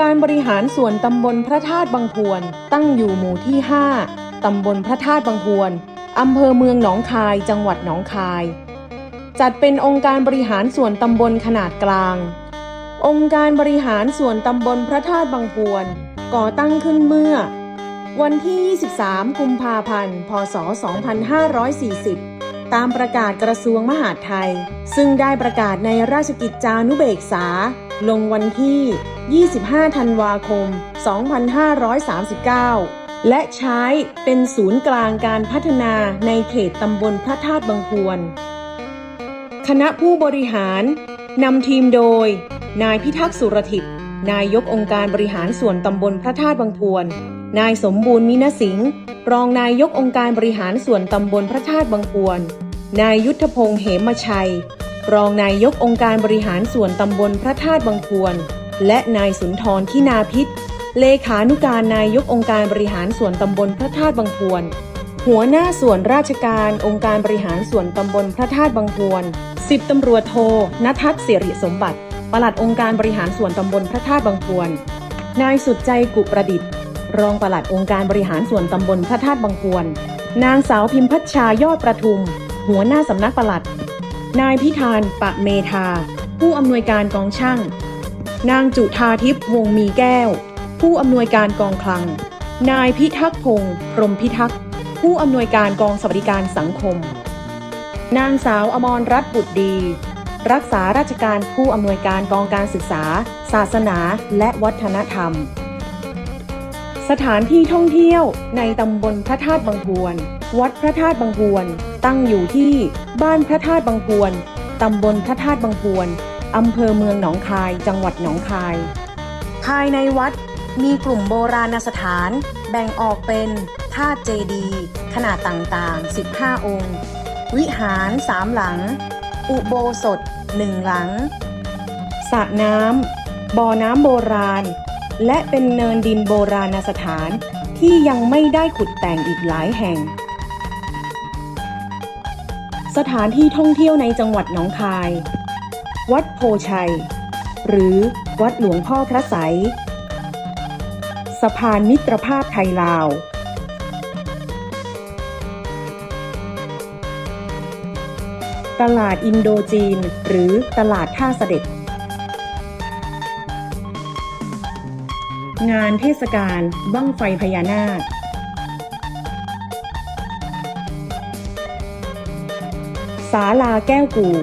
การบริหารส่วนตำบลพระธาตุบางพวน ตั้งอยู่หมู่ที่ 5 ตำบลพระธาตุบางพวนอำเภอเมืองหนองคาย จังหวัดหนองคาย จัดเป็นองค์การบริหารส่วนตำบลขนาดกลาง องค์การบริหารส่วนตำบลพระธาตุบางพวน ก่อตั้งขึ้นเมื่อ วันที่ 23 กุมภาพันธ์ พศ 2540 ตามประกาศกระทรวงมหาดไทย ซึ่งได้ประกาศในราชกิจจานุเบกษา ลงวันที่ 25 ธันวาคม 2539 และใช้เป็นศูนย์กลางการพัฒนาในเขตตำบลพระธาตุบางพวนคณะผู้บริหารนำทีมโดย นายพิทักษ์สุรทิพย์นายกองค์การบริหารส่วนตำบลพระธาตุบางพวน นายสมบูรณ์มินสิงห์รองนายกองค์การบริหารส่วนตำบลพระธาตุบางพวนนายยุทธพงษ์เหมชัย รองนายกองค์การบริหารส่วนตำบลพระธาตุบางพวนและนายสุนทรที่นาพิษ เลขานุการนายกองค์การบริหารส่วนตำบลพระธาตุบางพวนหัวหน้าส่วนราชการองค์การบริหารส่วนตำบลพระธาตุบางพวนสิบตำรวจโทณทัศน์เสริสมบัติ ปลัดองค์การบริหารส่วนตำบลพระธาตุบางพวนนายสุดใจกุประดิษฐ์ รองปลัดองค์การบริหารส่วนตำบลพระธาตุบางพวน นางสาวพิมพัชชายอดประทุม หัวหน้าสำนักปลัด นายพิธานปะเมธา ผู้อำนวยการกองช่าง นางจุธาทิพย์วงมีแก้ว ผู้อำนวยการกองคลัง นายพิทักษ์พงศ์พรมพิทักษ์ ผู้อำนวยการกองสวัสดิการสังคม นางสาวอมรรัตน์บุตรดีรักษาราชการผู้อำนวยการกองการศึกษา ศาสนา และวัฒนธรรม สถานที่ท่องเที่ยวในตำบลพระธาตุบางพวน วัดพระธาตุบางพวน ตั้งอยู่ที่บ้านพระธาตุบางพวน ตำบลพระธาตุบางพวนอำเภอเมืองหนองคาย จังหวัดหนองคาย ภายในวัดมีกลุ่มโบราณสถาน แบ่งออกเป็นธาตุเจดีย์ขนาดต่างๆ 15 องค์ วิหารสามหลัง อุโบสถหนึ่งหลังสระน้ำบ่อน้ำโบราณ และเป็นเนินดินโบราณสถานที่ยังไม่ได้ขุดแต่งอีกหลายแห่ง สถานที่ท่องเที่ยวในจังหวัดหนองคาย วัดโพชัย หรือวัดหลวงพ่อพระไสยสะพานมิตรภาพไทยลาว ตลาดอินโดจีน หรือตลาดท่าเสด็จ งานเทศกาลบั้งไฟพญานาค ศาลาแก้วกู่